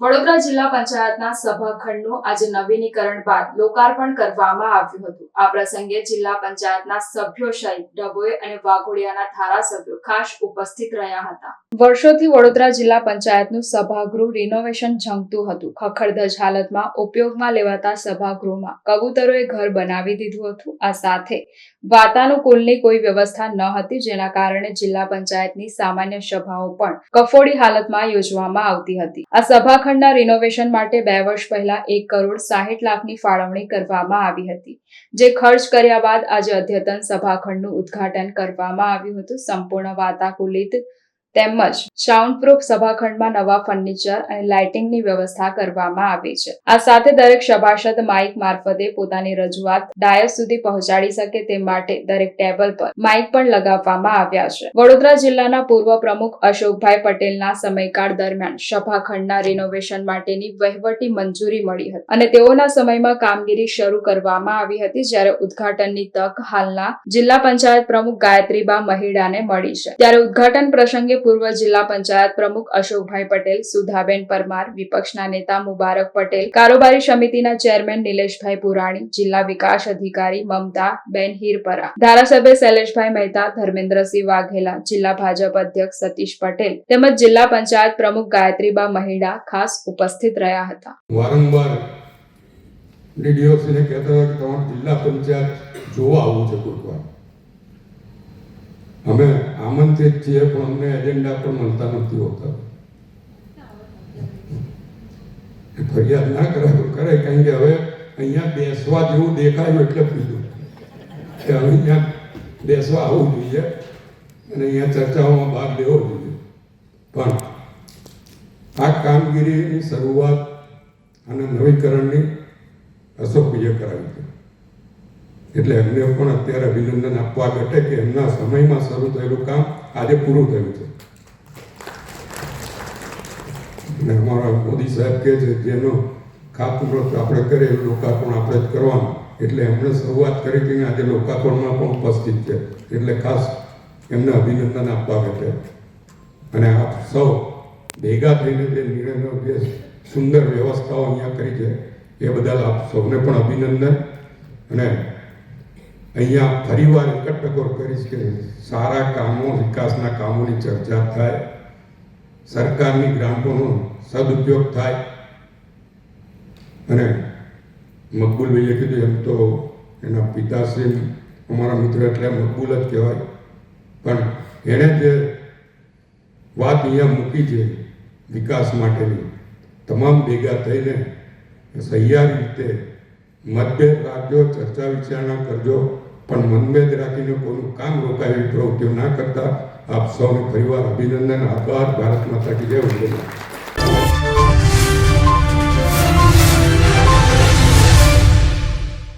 વડોદરા જિલ્લા પંચાયતના સભાખંડનું આજે નવીનીકરણ બાદ લોકાર્પણ કરવામાં આવ્યું હતું. આ પ્રસંગે જિલ્લા પંચાયતના સભ્યો સહિત ડભોઈ અને વાઘોડિયાના ધારાસભ્યો ખાસ ઉપસ્થિત રહ્યા હતા. વર્ષોથી વડોદરા જિલ્લા પંચાયતનું સભાગૃહ રિનોવેશન ઝંકતું હતું. ખખડધજ હાલતમાં ઉપયોગમાં લેવાતા સભાગૃહમાં કબૂતરોએ ઘર બનાવી દીધું હતું. આ સાથે વાતાનુકૂલની કોઈ વ્યવસ્થા ન હતી, જેના કારણે જિલ્લા પંચાયતની સામાન્ય સભાઓ પણ કફોડી હાલતમાં યોજવામાં આવતી હતી. આ સભાખંડના રિનોવેશન માટે બે વર્ષ પહેલા એક કરોડ સાહીઠ લાખની ફાળવણી કરવામાં આવી હતી, જે ખર્ચ કર્યા બાદ આજે અદ્યતન સભાખંડનું ઉદ્ઘાટન કરવામાં આવ્યું હતું. સંપૂર્ણ વાતાકુલિત તેમજ સાઉન્ડપ્રૂફ સભાખંડમાં નવા ફર્નિચર અને લાઇટિંગની વ્યવસ્થા કરવામાં આવી છે. આ સાથે દરેક સભાસદ માઇક મારફતે પોતાની રજૂઆત ડાયસ સુધી પહોંચાડી શકે તે માટે દરેક ટેબલ પર માઇક પણ લગાવવામાં આવ્યા છે. વડોદરા જિલ્લાના પૂર્વ પ્રમુખ અશોકભાઈ પટેલના સમયકાળ દરમિયાન સભાખંડના રિનોવેશન માટેની વહીવટી મંજૂરી મળી હતી અને તેઓના સમયમાં કામગીરી શરૂ કરવામાં આવી હતી જ્યારે ઉદઘાટનની તક હાલના જિલ્લા પંચાયત પ્રમુખ ગાયત્રીબા મહિડાને મળી છે. ત્યારે ઉદ્ઘાટન પ્રસંગે પૂર્વ જિલ્લા પંચાયત પ્રમુખ અશોકભાઈ પટેલ, સુધાબેન પરમાર, વિપક્ષના નેતા મુબારક પટેલ, કારોબારી સમિતિના ચેરમેન નિલેશભાઈ પુરાણી, જિલ્લા વિકાસ અધિકારી મમતા બેન હીરપરા, ધારાસભ્ય શૈલેષભાઈ મહેતા, ધર્મેન્દ્રસિંહ વાઘેલા, જિલ્લા ભાજપ અધ્યક્ષ સતીશ પટેલ તેમજ જિલ્લા પંચાયત પ્રમુખ ગાયત્રીબા મહિડા ખાસ ઉપસ્થિત રહ્યા હતા. વારંવાર ડીડીઓસીને કહેતા હતા કે તમારે જિલ્લા પંચાયત જોવા આવવું છે કોઈક વાર. અમે આમંત્રિત છીએ, પણ અમને એજન્ડા પણ મળતા નથી હોતા. ફરિયાદ ના કરાય કરે કારણ કે હવે અહીંયા બેસવા જેવું દેખાયું એટલે કીધું કે હવે અહીંયા બેસવા આવવું જોઈએ અને અહીંયા ચર્ચાઓમાં ભાગ લેવો જોઈએ. પણ આ કામગીરીની શરૂઆત અને નવીકરણની અશોકભાઈએ કરાવી છે. એટલે એમને પણ અત્યારે અભિનંદન આપવા ઘટે કે એમના સમયમાં શરૂ થયેલું કામ આજે પૂરું થયું છે. અને અમારા મોદી સાહેબ કહે છે, જેનો ખાતમુહૂર્ત આપણે કરીએ એવું લોકાર્પણ આપણે જ કરવાનું. એટલે એમણે શરૂઆત કરી હતી આજે લોકાર્પણમાં પણ ઉપસ્થિત છે. એટલે ખાસ એમને અભિનંદન આપવા ઘટે અને આપ સૌ ભેગા થઈને જે નિર્ણયનો જે સુંદર વ્યવસ્થાઓ અહીંયા કરી છે, એ બદલ આપ સૌને પણ અભિનંદન. અને અહીંયા ફરીવાર એક જ ટકોર કરીશ કે સારા કામો, વિકાસના કામોની ચર્ચા થાય, સરકારની ગ્રાન્ટોનો સદુપયોગ થાય. અને મકબૂલભાઈએ કીધું એમ તો એના પિતાશ્રી અમારા મિત્ર એટલે મકબૂલ જ કહેવાય. પણ એણે જે વાત અહીંયા મૂકી છે વિકાસ માટેની, તમામ ભેગા થઈને સહિયારી રીતે મતભેદ રાખજો, ચર્ચા વિચારણા કરજો. પણ મનભેદ રાખીને કોઈનું કામ રોકાય એવી પ્રવૃત્તિઓ ના કરતા આપ સૌને ફરીવાર અભિનંદન, આભાર ભારત માતા કી જય.